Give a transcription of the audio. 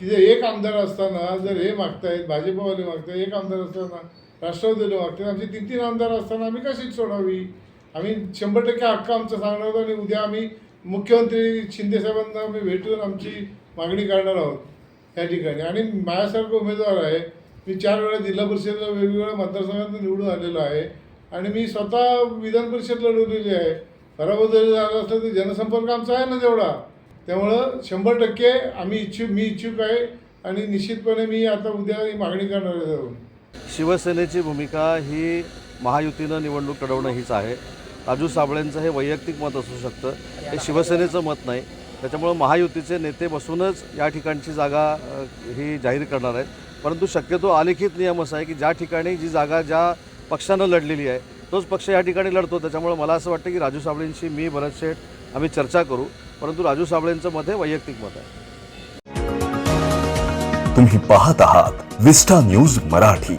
की जर एक आमदार असताना जर हे मागतायत भाजपवाले मागतायत एक आमदार असताना राष्ट्रवादीवाले मागतात आमचे तीन तीन आमदार असताना आम्ही कशीच सोडावी? आम्ही शंभर टक्के हक्क आमचं सांगणार आहोत आणि उद्या आम्ही मुख्यमंत्री शिंदे साहेबांना आम्ही भेटून आमची मागणी करणार आहोत त्या ठिकाणी. आणि माझ्यासारखा उमेदवार आहे. मी चार वेळा जिल्हा परिषदेला वेगवेगळ्या मतदारसंघातून निवडून आलेलो आहे. आणि मी स्वतः विधान परिषद लढवलेली आहे. खराब जरी झालं असलं तर जनसंपर्क आमचा आहे ना तेवढा. त्यामुळं शंभर टक्के आम्ही इच्छुक मी इच्छुक आहे आणि निश्चितपणे मी आता उद्या ही मागणी करणार आहे शिवसेनेची भूमिका ही महायुतीनं निवडणूक लढवणं हीच आहे. राजू साबळेंचं हे वैयक्तिक मत असू शकतं. हे शिवसेनेचं मत नाही. त्याच्यामुळं महायुतीचे नेते बसूनच या ठिकाणची जागा ही जाहीर करणार आहेत. परंतु शक्यतो आलेखित नियम असा आहे की ज्या ठिकाणी जी जागा ज्या पक्षानं लढलेली आहे तोच पक्ष या ठिकाणी लढतो. त्याच्यामुळं मला असं वाटतं की राजू साबळेंशी मी भरत शेठ आम्ही चर्चा करू परंतु राजू साबळेंचं मत हे वैयक्तिक मत आहे. तुम्ही पाहत आहात विस्टा न्यूज मराठी.